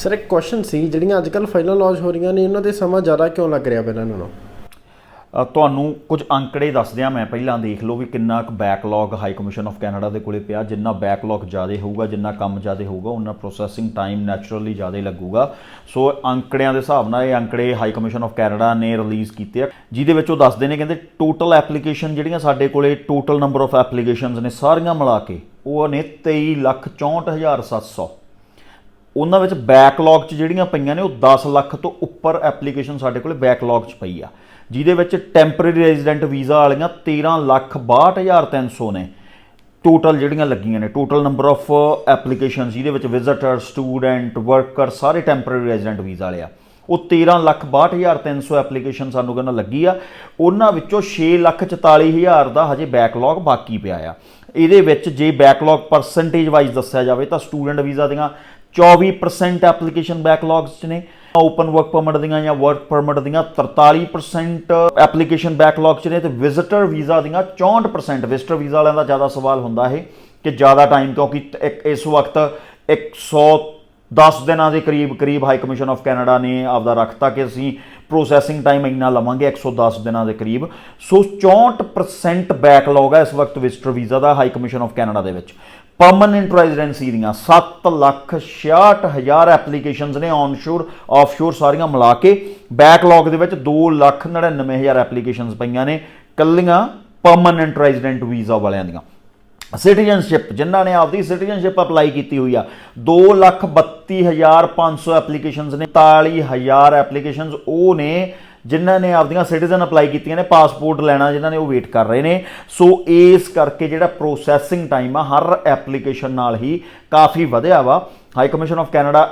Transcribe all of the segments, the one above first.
Sir ਇੱਕ question ਸੀ ਜਿਹੜੀਆਂ ਅੱਜ ਕੱਲ ਫਾਈਲਾਂ ਲੌਂਚ ਹੋ ਰਹੀਆਂ ਨੇ ਇਹਨਾਂ ਦੇ ਸਮਾਂ ਜ਼ਿਆਦਾ ਕਿਉਂ ਲੱਗ ਰਿਹਾ ਪਹਿਲਾਂ ਨਾਲੋਂ? ਤੁਹਾਨੂੰ ਕੁਝ ਅੰਕੜੇ ਦੱਸ ਦਿਆਂ ਮੈਂ ਪਹਿਲਾਂ ਦੇਖ ਲਓ ਵੀ ਕਿੰਨਾ ਕੁ backlog high commission of Canada ਦੇ ਕੋਲੇ ਪਿਆ ਜਿੰਨਾ ਬੈਕਲੌਗ ਜ਼ਿਆਦਾ ਹੋਊਗਾ ਜਿੰਨਾ ਕੰਮ ਜ਼ਿਆਦਾ ਹੋਊਗਾ ਉਹਨਾਂ ਪ੍ਰੋਸੈਸਿੰਗ ਟਾਈਮ ਨੈਚੁਰਲੀ ਜ਼ਿਆਦਾ ਲੱਗੂਗਾ। ਸੋ ਅੰਕੜਿਆਂ ਦੇ ਹਿਸਾਬ ਨਾਲ ਇਹ ਅੰਕੜੇ ਹਾਈ ਕਮਿਸ਼ਨ ਆਫ ਕੈਨੇਡਾ ਨੇ ਰਿਲੀਜ਼ ਕੀਤੇ ਆ ਜਿਹਦੇ ਵਿੱਚ ਉਹ ਦੱਸਦੇ ਨੇ ਕਹਿੰਦੇ ਟੋਟਲ ਐਪਲੀਕੇਸ਼ਨ ਜਿਹੜੀਆਂ ਸਾਡੇ ਕੋਲੇ ਟੋਟਲ ਨੰਬਰ ਆਫ ਐਪਲੀਕੇਸ਼ਨਸ ਨੇ ਸਾਰੀਆਂ ਮਿਲਾ ਕੇ ਉਹ ਨੇ 23,64,700 ਉਹਨਾਂ ਵਿੱਚ ਬੈਕਲੌਗ 'ਚ ਜਿਹੜੀਆਂ ਪਈਆਂ ਨੇ ਉਹ 10 ਲੱਖ ਤੋਂ ਉੱਪਰ ਐਪਲੀਕੇਸ਼ਨ ਸਾਡੇ ਕੋਲੇ ਬੈਕਲੌਗ 'ਚ ਪਈ ਆ। ਜਿਹਦੇ ਵਿੱਚ ਟੈਂਪਰੇਰੀ ਰੈਜ਼ੀਡੈਂਟ ਵੀਜ਼ਾ ਵਾਲੀਆਂ 13 ਲੱਖ 62300 ਨੇ। ਟੋਟਲ ਜਿਹੜੀਆਂ ਲੱਗੀਆਂ ਨੇ ਟੋਟਲ ਨੰਬਰ ਆਫ ਐਪਲੀਕੇਸ਼ਨਸ ਜਿਹਦੇ ਵਿੱਚ ਵਿਜ਼ਿਟਰ ਸਟੂਡੈਂਟ ਵਰਕਰ ਸਾਰੇ ਟੈਂਪਰੇਰੀ ਰੈਜ਼ੀਡੈਂਟ ਵੀਜ਼ਾ ਵਾਲੇ ਆ। ਉਹ 13 ਲੱਖ 62300 ਐਪਲੀਕੇਸ਼ਨ ਸਾਨੂੰ ਕਹਿੰਦਾ ਲੱਗੀ ਆ। ਉਹਨਾਂ ਵਿੱਚੋਂ 6 ਲੱਖ 44000 ਦਾ ਹਜੇ ਬੈਕਲੌਗ ਬਾਕੀ ਪਿਆ ਆ। ਇਹਦੇ ਵਿੱਚ ਜੇ ਬੈਕਲੌਗ ਪਰਸੈਂਟੇਜ ਵਾਈਜ਼ ਦੱਸਿਆ ਜਾਵੇ ਤਾਂ ਸਟੂਡੈਂਟ ਵੀਜ਼ਾ ਦੀਆਂ 24% ਐਪਲੀਕੇਸ਼ਨ ਬੈਕਲੌਗਸ 'ਚ ਨੇ। ਓਪਨ ਵਰਕ ਪਰਮਿਟ ਦੀਆਂ ਜਾਂ ਵਰਕ ਪਰਮਿਟ ਦੀਆਂ 43% ਐਪਲੀਕੇਸ਼ਨ ਬੈਕਲੌਗ 'ਚ ਨੇ ਤੇ ਵਿਜ਼ਿਟਰ ਵੀਜ਼ਾ ਦੀਆਂ 64% ਵਿਜ਼ਿਟਰ ਵੀਜ਼ਾ ਵਾਲਿਆਂ ਦਾ ਜ਼ਿਆਦਾ ਸਵਾਲ ਹੁੰਦਾ ਹੈ ਕਿ ਜ਼ਿਆਦਾ ਟਾਈਮ ਕਿਉਂਕਿ ਇਸ ਵਕਤ 110 ਦਿਨਾਂ ਦੇ ਕਰੀਬ ਕਰੀਬ ਹਾਈ ਕਮਿਸ਼ਨ ਆਫ ਕੈਨੇਡਾ ਨੇ ਆਪਦਾ ਰੱਖਤਾ ਕਿ ਅਸੀਂ ਪ੍ਰੋਸੈਸਿੰਗ ਟਾਈਮ ਇੰਨਾ ਲਵਾਂਗੇ 110 ਦਿਨਾਂ ਦੇ ਕਰੀਬ। ਸੋ 64% ਬੈਕਲੌਗ ਹੈ ਇਸ ਵਕਤ ਵਿਜ਼ਿਟਰ ਵੀਜ਼ਾ ਦਾ ਹਾਈ ਕਮਿਸ਼ਨ ਆਫ ਕੈਨੇਡਾ ਦੇ ਵਿੱਚ। ਪਰਮਨੈਂਟ ਰੈਜ਼ੀਡੈਂਸੀ ਦੀਆਂ 7 ਲੱਖ 66 ਹਜ਼ਾਰ ਐਪਲੀਕੇਸ਼ਨਸ ਨੇ ਔਨਸ਼ੋਰ ਆਫਸ਼ੋਰ ਸਾਰੀਆਂ ਮਿਲਾ ਕੇ ਬੈਕਲੌਗ ਦੇ ਵਿੱਚ 2 ਲੱਖ 99 ਹਜ਼ਾਰ ਐਪਲੀਕੇਸ਼ਨਸ ਪਈਆਂ ਨੇ ਕੱਲੀਆਂ ਪਰਮਨੈਂਟ ਰੈਜ਼ੀਡੈਂਟ ਵੀਜ਼ਾ ਵਾਲਿਆਂ ਦੀਆਂ। ਸਿਟੀਜ਼ਨਸ਼ਿਪ ਜਿਨ੍ਹਾਂ ਨੇ ਆਪਦੀ ਸਿਟੀਜ਼ਨਸ਼ਿਪ ਅਪਲਾਈ ਕੀਤੀ ਹੋਈ ਆ 232500 ਐਪਲੀਕੇਸ਼ਨਸ ਨੇ 40000 ਐਪਲੀਕੇਸ਼ਨਸ ਉਹ ਨੇ ਜਿਨ੍ਹਾਂ ਨੇ ਆਪਦੀਆਂ ਸਿਟੀਜ਼ਨ ਅਪਲਾਈ ਕੀਤੀਆਂ ਨੇ ਪਾਸਪੋਰਟ ਲੈਣਾ ਜਿਨ੍ਹਾਂ ਨੇ, ਉਹ ਵੇਟ ਕਰ ਰਹੇ ਨੇ। ਸੋ ਇਸ ਕਰਕੇ ਜਿਹੜਾ ਪ੍ਰੋਸੈਸਿੰਗ ਟਾਈਮ ਆ, ਹਰ ਐਪਲੀਕੇਸ਼ਨ ਨਾਲ ਹੀ ਕਾਫੀ ਵਧਿਆ ਵਾ। ਹਾਈ ਕਮਿਸ਼ਨ ਆਫ ਕੈਨੇਡਾ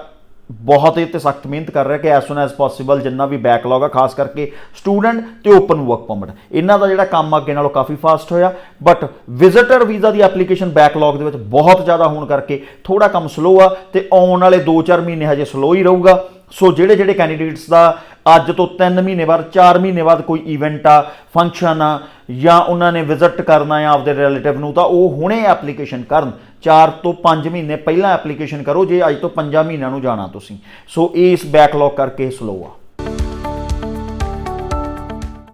ਬਹੁਤ ਇਹ ਤੇ ਸਖਤ ਮਿਹਨਤ ਕਰ ਰਿਹਾ ਕਿ ਐਸ ਸੂਨ ਐਸ ਪੋਸੀਬਲ ਜਿੰਨਾ ਵੀ ਬੈਕਲੌਗ ਆ, ਖਾਸ ਕਰਕੇ ਸਟੂਡੈਂਟ ਤੇ ਓਪਨ ਵਰਕ ਪਰਮਿਟ ਇਹਨਾਂ ਦਾ ਜਿਹੜਾ ਕੰਮ ਅੱਗੇ ਨਾਲੋਂ ਕਾਫੀ ਫਾਸਟ ਹੋਇਆ। ਬਟ ਵਿਜ਼ਿਟਰ ਵੀਜ਼ਾ ਦੀ ਐਪਲੀਕੇਸ਼ਨ ਬੈਕਲੌਗ ਦੇ ਵਿੱਚ ਬਹੁਤ ਜ਼ਿਆਦਾ ਹੋਣ ਕਰਕੇ ਥੋੜਾ ਕੰਮ ਸਲੋ ਆ ਤੇ ਆਉਣ ਵਾਲੇ 2-4 ਮਹੀਨੇ ਹਜੇ ਸਲੋ ਹੀ ਰਹੂਗਾ। ਸੋ ਜਿਹੜੇ ਜਿਹੜੇ ਕੈਂਡੀਡੇਟਸ ਦਾ ਅੱਜ ਤੋਂ 3 ਮਹੀਨੇ ਬਾਅਦ 4 ਮਹੀਨੇ ਬਾਅਦ ਕੋਈ ਇਵੈਂਟ ਆ ਫੰਕਸ਼ਨ ਆ, ਜਾਂ ਉਹਨਾਂ ਨੇ ਵਿਜ਼ਿਟ ਕਰਨਾ ਆ ਆਪਦੇ ਰਿਲੇਟਿਵ ਨੂੰ, ਤਾਂ ਉਹ ਹੁਣੇ ਐਪਲੀਕੇਸ਼ਨ ਕਰਨ। 4 ਤੋਂ 5 ਮਹੀਨੇ ਪਹਿਲਾਂ ਐਪਲੀਕੇਸ਼ਨ ਕਰੋ, ਜੇ ਅੱਜ ਤੋਂ 5 ਮਹੀਨਿਆਂ ਨੂੰ ਜਾਣਾ ਤੁਸੀਂ। ਸੋ ਇਹ ਇਸ ਬੈਕਲੌਗ ਕਰਕੇ ਸਲੋ ਆ।